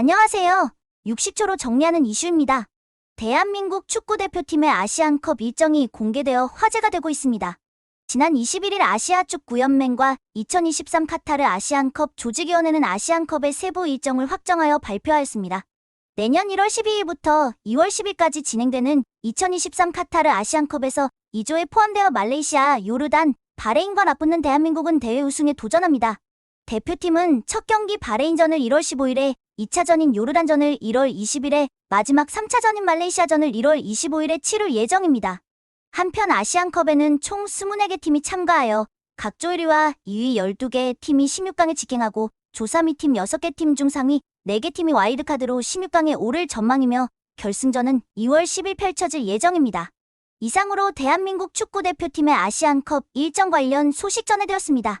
안녕하세요. 60초로 정리하는 이슈입니다. 대한민국 축구대표팀의 아시안컵 일정이 공개되어 화제가 되고 있습니다. 지난 21일 아시아 축구연맹과 2023 카타르 아시안컵 조직위원회는 아시안컵의 세부 일정을 확정하여 발표하였습니다. 내년 1월 12일부터 2월 10일까지 진행되는 2023 카타르 아시안컵에서 2조에 포함되어 말레이시아, 요르단, 바레인과 맞붙는 대한민국은 대회 우승에 도전합니다. 대표팀은 첫 경기 바레인전을 1월 15일에, 2차전인 요르단전을 1월 20일에, 마지막 3차전인 말레이시아전을 1월 25일에 치를 예정입니다. 한편 아시안컵에는 총 24개 팀이 참가하여 각조 1위와 2위 12개 팀이 16강에 직행하고 조 3위 팀 6개 팀 중 상위 4개 팀이 와일드카드로 16강에 오를 전망이며 결승전은 2월 10일 펼쳐질 예정입니다. 이상으로 대한민국 축구대표팀의 아시안컵 일정 관련 소식 전해드렸습니다.